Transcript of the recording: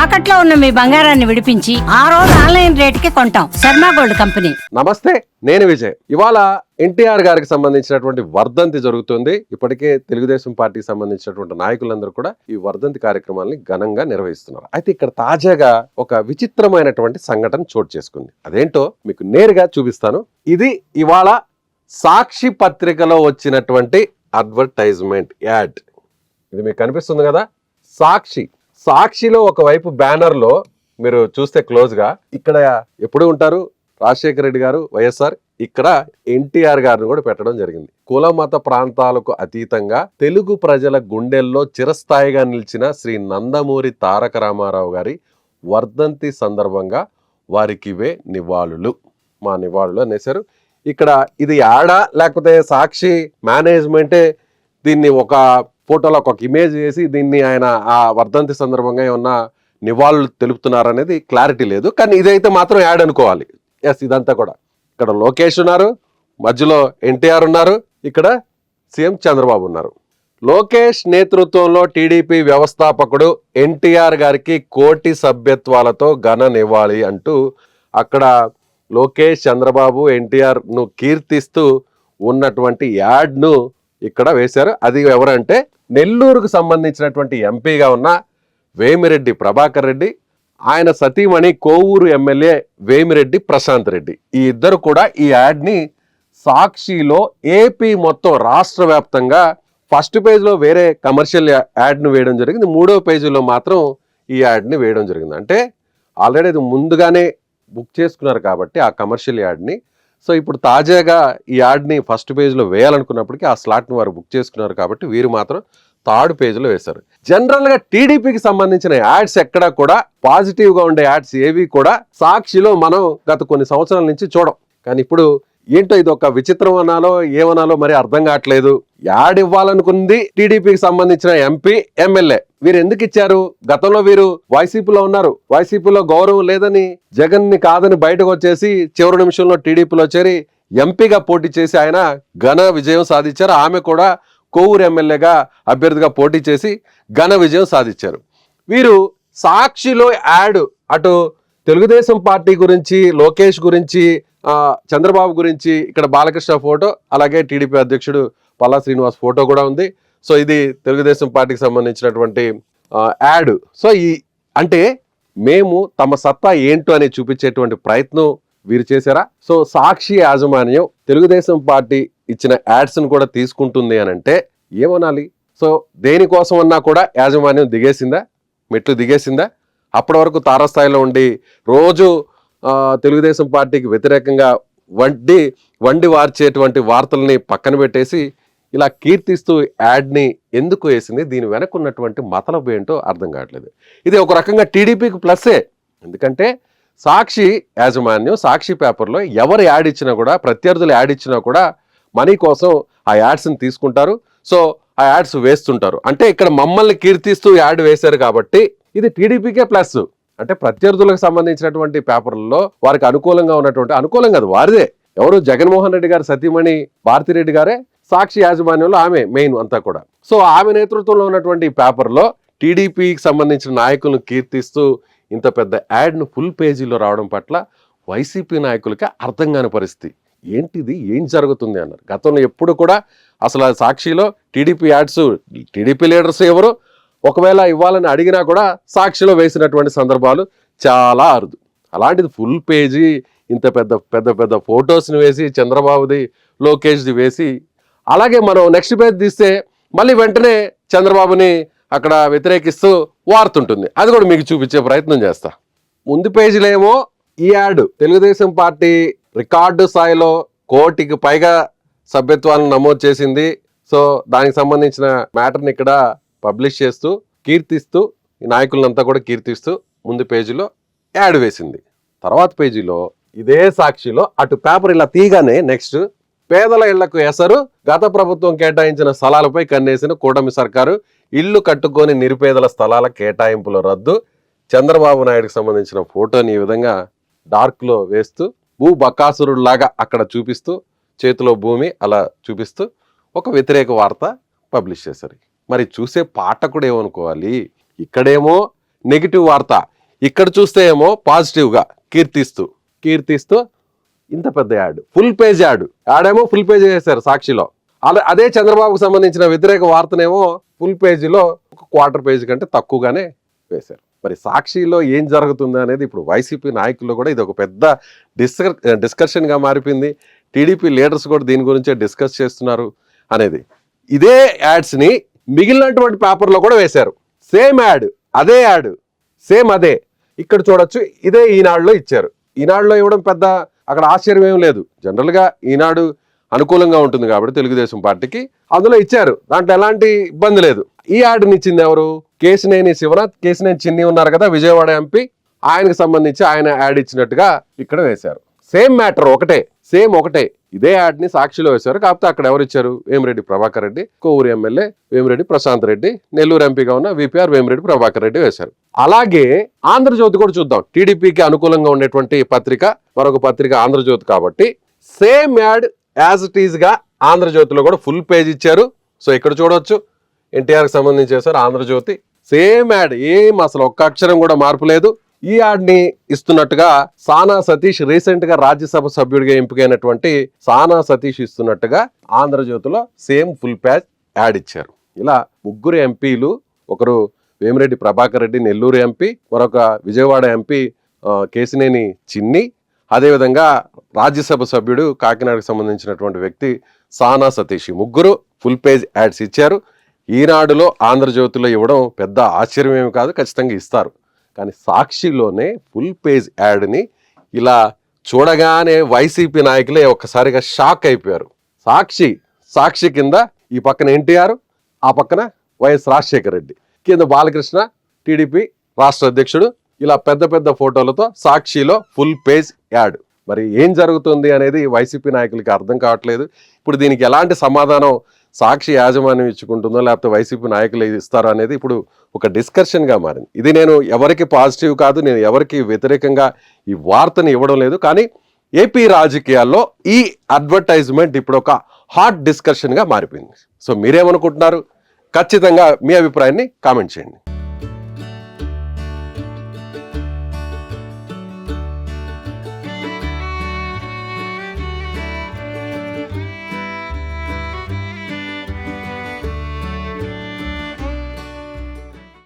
తాకట్లో ఉన్న మీ బంగారాన్ని విడిపించి ఆ రోజు ఆన్లైన్ రేటుకి కొంటాం. Sharma gold company. నమస్తే నేను విజయ్. ఇవాళ ఎన్టీఆర్ గారికి సంబంధించినటువంటి వర్ధంతి జరుగుతుంది. ఇప్పటికే తెలుగుదేశం పార్టీకి సంబంధించినటువంటి నాయకులందరూ కూడా ఈ వర్ధంతి కార్యక్రమాల్ని ఘనంగా నిర్వహిస్తున్నారు. అయితే ఇక్కడ తాజాగా ఒక విచిత్రమైనటువంటి సంఘటన చోటు చేసుకుంది. అదేంటో మీకు నేరుగా చూపిస్తాను. ఇది ఇవాళ సాక్షి పత్రికలో వచ్చినటువంటి అడ్వర్టైజ్మెంట్ యాడ్. ఇది మీకు కనిపిస్తుంది కదా? సాక్షి. సాక్షిలో ఒకవైపు బ్యానర్లో మీరు చూస్తే క్లోజ్గా ఇక్కడ ఎప్పుడు ఉంటారు? రాజశేఖర రెడ్డి గారు వైఎస్ఆర్. ఇక్కడ ఎన్టీఆర్ గారిని కూడా పెట్టడం జరిగింది. కుల మత ప్రాంతాలకు అతీతంగా తెలుగు ప్రజల గుండెల్లో చిరస్థాయిగా నిలిచిన శ్రీ నందమూరి తారక రామారావు గారి వర్ధంతి సందర్భంగా వారికివే నివాళులు. మా నివాళులు అనేసారు ఇక్కడ ఇది ఆడా లేకపోతే సాక్షి మేనేజ్మెంటే దీన్ని ఒక ఫోటోలో ఒక ఇమేజ్ వేసి దీన్ని ఆయన ఆ వర్ధంతి సందర్భంగా ఏమన్నా నివాళులు తెలుపుతున్నారనేది క్లారిటీ లేదు. కానీ ఇదైతే మాత్రం యాడ్ అనుకోవాలి. ఎస్ ఇదంతా కూడా. ఇక్కడ లోకేష్ ఉన్నారు. మధ్యలో ఎన్టీఆర్ ఉన్నారు. ఇక్కడ సీఎం చంద్రబాబు ఉన్నారు. లోకేష్ నేతృత్వంలో టీడీపీ వ్యవస్థాపకుడు ఎన్టీఆర్ గారికి కోటి సభ్యత్వాలతో ఘన అంటూ అక్కడ లోకేష్ చంద్రబాబు ఎన్టీఆర్ను కీర్తిస్తూ ఉన్నటువంటి యాడ్ను ఇక్కడ వేశారు. అది ఎవరంటే నెల్లూరుకు సంబంధించినటువంటి ఎంపీగా ఉన్న వేమిరెడ్డి ప్రభాకర్ రెడ్డి ఆయన సతీమణి కోవూరు ఎమ్మెల్యే వేమిరెడ్డి ప్రశాంత్ రెడ్డి. ఈ ఇద్దరు కూడా ఈ యాడ్ని సాక్షిలో ఏపీ మొత్తం రాష్ట్ర వ్యాప్తంగా ఫస్ట్ పేజ్లో వేరే కమర్షియల్ యాడ్ను వేయడం జరిగింది. మూడో పేజీలో మాత్రం ఈ యాడ్ని వేయడం జరిగింది. అంటే ఆల్రెడీ ఇది ముందుగానే బుక్ చేసుకున్నారు కాబట్టి ఆ కమర్షియల్ యాడ్ని సో ఇప్పుడు తాజాగా ఈ యాడ్ని ఫస్ట్ పేజ్లో వేయాలనుకున్నప్పటికీ ఆ స్లాట్ని వారు బుక్ చేసుకున్నారు కాబట్టి వీరు మాత్రం థర్డ్ పేజ్లో వేశారు. జనరల్గా టీడీపీకి సంబంధించిన యాడ్స్ ఎక్కడా కూడా పాజిటివ్గా ఉండే యాడ్స్ ఏవి కూడా సాక్షిలో మనం గత కొన్ని సంవత్సరాల నుంచి చూడం. కానీ ఇప్పుడు ఏంటో ఇది ఒక విచిత్రం అనాలో ఏమనాలో మరి అర్థం కావట్లేదు. యాడ్ ఇవ్వాలనుకుంది టీడీపీకి సంబంధించిన ఎంపీ ఎమ్మెల్యే. వీరు ఎందుకు ఇచ్చారు? గతంలో వీరు వైసీపీలో ఉన్నారు. వైసీపీలో గౌరవం లేదని జగన్ని కాదని బయటకు వచ్చేసి చివరి నిమిషంలో టీడీపీలో చేరి ఎంపీగా పోటీ చేసి ఆయన ఘన విజయం సాధించారు. ఆమె కూడా కోవూరు ఎమ్మెల్యేగా అభ్యర్థిగా పోటీ చేసి ఘన విజయం సాధించారు. వీరు సాక్షిలో యాడ్. అటు తెలుగుదేశం పార్టీ గురించి లోకేష్ గురించి చంద్రబాబు గురించి ఇక్కడ బాలకృష్ణ ఫోటో అలాగే టీడీపీ అధ్యక్షుడు పల్లా శ్రీనివాస్ ఫోటో కూడా ఉంది. సో ఇది తెలుగుదేశం పార్టీకి సంబంధించినటువంటి యాడ్. సో ఈ అంటే మేము తమ సత్తా ఏంటో అని చూపించేటువంటి ప్రయత్నం వీరు చేశారా? సో సాక్షి యాజమాన్యం తెలుగుదేశం పార్టీ ఇచ్చిన యాడ్స్ను కూడా తీసుకుంటుంది అని అంటే ఏమనాలి? సో దేనికోసం అన్నా కూడా యాజమాన్యం దిగేసిందా? మెట్లు దిగేసిందా? అప్పటి వరకు తారస్థాయిలో ఉండి రోజు తెలుగుదేశం పార్టీకి వ్యతిరేకంగా వండి వండి వార్చేటువంటి వార్తల్ని పక్కన పెట్టేసి ఇలా కీర్తిస్తూ యాడ్ని ఎందుకు వేసింది? దీని వెనక ఉన్నటువంటి మతలబు ఏంటో అర్థం కావట్లేదు. ఇది ఒక రకంగా టీడీపీకి ప్లస్సే. ఎందుకంటే సాక్షి యాజమాన్యం సాక్షి పేపర్లో ఎవరు యాడ్ ఇచ్చినా కూడా ప్రత్యర్థులు యాడ్ ఇచ్చినా కూడా మనీ కోసం ఆ యాడ్స్ని తీసుకుంటారు. సో ఆ యాడ్స్ వేస్తుంటారు. అంటే ఇక్కడ మమ్మల్ని కీర్తిస్తూ యాడ్ వేశారు కాబట్టి ఇది టీడీపీకే ప్లస్. అంటే ప్రత్యర్థులకు సంబంధించినటువంటి పేపర్లలో వారికి అనుకూలంగా ఉన్నటువంటి అనుకూలం కాదు వారిదే. ఎవరు? జగన్మోహన్ రెడ్డి గారు సతీమణి భారతిరెడ్డి గారే సాక్షి యాజమాన్యంలో ఆమె మెయిన్ అంతా కూడా. సో ఆమె నేతృత్వంలో ఉన్నటువంటి పేపర్లో టీడీపీకి సంబంధించిన నాయకులను కీర్తిస్తూ ఇంత పెద్ద యాడ్ను ఫుల్ పేజీలో రావడం పట్ల వైసీపీ నాయకులకి అర్థం కాని పరిస్థితి. ఏంటిది? ఏం జరుగుతుంది? అన్నారు. గతంలో ఎప్పుడు కూడా అసలు సాక్షిలో టీడీపీ యాడ్స్ టీడీపీ లీడర్స్ ఎవరు? ఒకవేళ ఇవ్వాలని అడిగినా కూడా సాక్షిలో వేసినటువంటి సందర్భాలు చాలా అరుదు. అలాంటిది ఫుల్ పేజీ ఇంత పెద్ద పెద్ద పెద్ద ఫొటోస్ని వేసి చంద్రబాబుది లోకేష్ది వేసి అలాగే మనం నెక్స్ట్ పేజ్ తీస్తే మళ్ళీ వెంటనే చంద్రబాబుని అక్కడ వ్యతిరేకిస్తూ వార్తుంటుంది. అది కూడా మీకు చూపించే ప్రయత్నం చేస్తా. ముందు పేజీలో ఏమో ఈ యాడ్ తెలుగుదేశం పార్టీ రికార్డు స్థాయిలో కోటికి పైగా సభ్యత్వాలను నమోదు చేసింది. సో దానికి సంబంధించిన మ్యాటర్ని ఇక్కడ పబ్లిష్ చేస్తూ కీర్తిస్తూ ఈ నాయకులంతా కూడా కీర్తిస్తూ ముందు పేజీలో యాడ్ వేసింది. తర్వాత పేజీలో ఇదే సాక్షిలో అటు పేపర్ ఇలా తీయగానే నెక్స్ట్ పేదల ఇళ్ళకు ఎసరు గత ప్రభుత్వం కేటాయించిన స్థలాలపై కన్నేసిన కూటమి సర్కారు ఇల్లు కట్టుకొని నిరుపేదల స్థలాల కేటాయింపుల రద్దు చంద్రబాబు నాయుడుకి సంబంధించిన ఫోటోని ఈ విధంగా డార్క్లో వేస్తూ భూ బకాసురుడిలాగా అక్కడ చూపిస్తూ చేతిలో భూమి అలా చూపిస్తూ ఒక వ్యతిరేక వార్త పబ్లిష్ చేశారు. మరి చూసే పాఠకుడు ఏమనుకోవాలి? ఇక్కడేమో నెగిటివ్ వార్త ఇక్కడ చూస్తే ఏమో పాజిటివ్గా కీర్తిస్తూ కీర్తిస్తూ ఇంత పెద్ద యాడ్ ఫుల్ పేజ్ యాడ్. యాడేమో ఫుల్ పేజ్ చేశారు సాక్షిలో. అలా అదే చంద్రబాబుకు సంబంధించిన వ్యతిరేక వార్తనేమో ఫుల్ పేజీలో ఒక క్వార్టర్ పేజీ కంటే తక్కువగానే వేశారు. మరి సాక్షిలో ఏం జరుగుతుంది అనేది ఇప్పుడు వైసీపీ నాయకుల్లో కూడా ఇది ఒక పెద్ద డిస్క డిస్కషన్గా మారిపోయింది. టీడీపీ లీడర్స్ కూడా దీని గురించే డిస్కస్ చేస్తున్నారు అనేది. ఇదే యాడ్స్ని మిగిలినటువంటి పేపర్లో కూడా వేశారు. సేమ్ యాడ్ అదే యాడ్ సేమ్ అదే. ఇక్కడ చూడొచ్చు ఇదే ఈనాడులో ఇచ్చారు. ఈనాడులో ఇవ్వడం పెద్ద అక్కడ ఆశ్చర్యం ఏం లేదు. జనరల్గా ఈనాడు అనుకూలంగా ఉంటుంది కాబట్టి తెలుగుదేశం పార్టీకి అందులో ఇచ్చారు. దాంట్లో ఎలాంటి ఇబ్బంది లేదు. ఈ యాడ్ని ఇచ్చింది ఎవరు? కేసినేని శివనాథ్ కేసినేని చిన్ని ఉన్నారు కదా విజయవాడ ఎంపీ ఆయనకు సంబంధించి ఆయన యాడ్ ఇచ్చినట్టుగా ఇక్కడ వేశారు. సేమ్ మ్యాటర్ ఒకటే సేమ్ ఒకటే. ఇదే యాడ్ని సాక్షిలో వేశారు. కాకపోతే అక్కడ ఎవరు ఇచ్చారు వేమిరెడ్డి ప్రభాకర్ రెడ్డి. కోవూరు ఎమ్మెల్యే వేమిరెడ్డి ప్రశాంత్ రెడ్డి. నెల్లూరు ఎంపీగా ఉన్న విపిఆర్ వేమిరెడ్డి ప్రభాకర్ రెడ్డి వేశారు. అలాగే ఆంధ్రజ్యోతి కూడా చూద్దాం. టీడీపీకి అనుకూలంగా ఉండేటువంటి పత్రిక మరొక పత్రిక ఆంధ్రజ్యోతి కాబట్టి. సేమ్ యాడ్ యాజ్ ఇట్ ఈజ్గా ఆంధ్రజ్యోతిలో కూడా ఫుల్ పేజ్ ఇచ్చారు. సో ఇక్కడ చూడవచ్చు ఎన్టీఆర్కి సంబంధించి చేశారు ఆంధ్రజ్యోతి. సేమ్ యాడ్ ఏం అసలు ఒక్క అక్షరం కూడా మార్పు లేదు. ఈ యాడ్ని ఇస్తున్నట్టుగా సానా సతీష్ రీసెంట్గా రాజ్యసభ సభ్యుడిగా ఎంపికైనటువంటి సానా సతీష్ ఇస్తున్నట్టుగా ఆంధ్రజ్యోతిలో సేమ్ ఫుల్ ప్యాచ్ యాడ్ ఇచ్చారు. ఇలా ముగ్గురు ఎంపీలు ఒకరు వేమిరెడ్డి ప్రభాకర్ రెడ్డి నెల్లూరు ఎంపీ మరొక విజయవాడ ఎంపీ కేసినేని చిన్ని అదేవిధంగా రాజ్యసభ సభ్యుడు కాకినాడకు సంబంధించినటువంటి వ్యక్తి సానా సతీష్. ముగ్గురు ఫుల్ పేజ్ యాడ్స్ ఇచ్చారు. ఈనాడులో ఆంధ్రజ్యోతిలో ఇవ్వడం పెద్ద ఆశ్చర్యం ఏమి కాదు ఖచ్చితంగా ఇస్తారు. కానీ సాక్షిలోనే ఫుల్ పేజ్ యాడ్ని ఇలా చూడగానే వైసీపీ నాయకులే ఒక్కసారిగా షాక్ అయిపోయారు. సాక్షి సాక్షి కింద ఈ పక్కన ఎన్టీఆర్ ఆ పక్కన వైఎస్ రాజశేఖర రెడ్డి. కింద బాలకృష్ణ టీడీపీ రాష్ట్ర అధ్యక్షుడు ఇలా పెద్ద పెద్ద ఫోటోలతో సాక్షిలో ఫుల్ పేజ్ యాడ్. మరి ఏం జరుగుతుంది అనేది వైసీపీ నాయకులకి అర్థం కావట్లేదు. ఇప్పుడు దీనికి ఎలాంటి సమాధానం సాక్షి యాజమాన్యం ఇచ్చుకుంటుందో లేకపోతే వైసీపీ నాయకులు ఇది ఇస్తారో అనేది ఇప్పుడు ఒక డిస్కషన్గా మారింది. ఇది నేను ఎవరికి పాజిటివ్ కాదు నేను ఎవరికి వ్యతిరేకంగా ఈ వార్తని ఇవ్వడం లేదు. కానీ ఏపీ రాజకీయాల్లో ఈ అడ్వర్టైజ్మెంట్ ఇప్పుడు ఒక హాట్ డిస్కషన్గా మారిపోయింది. సో మీరేమనుకుంటున్నారు? ఖచ్చితంగా మీ అభిప్రాయాన్ని కామెంట్ చేయండి.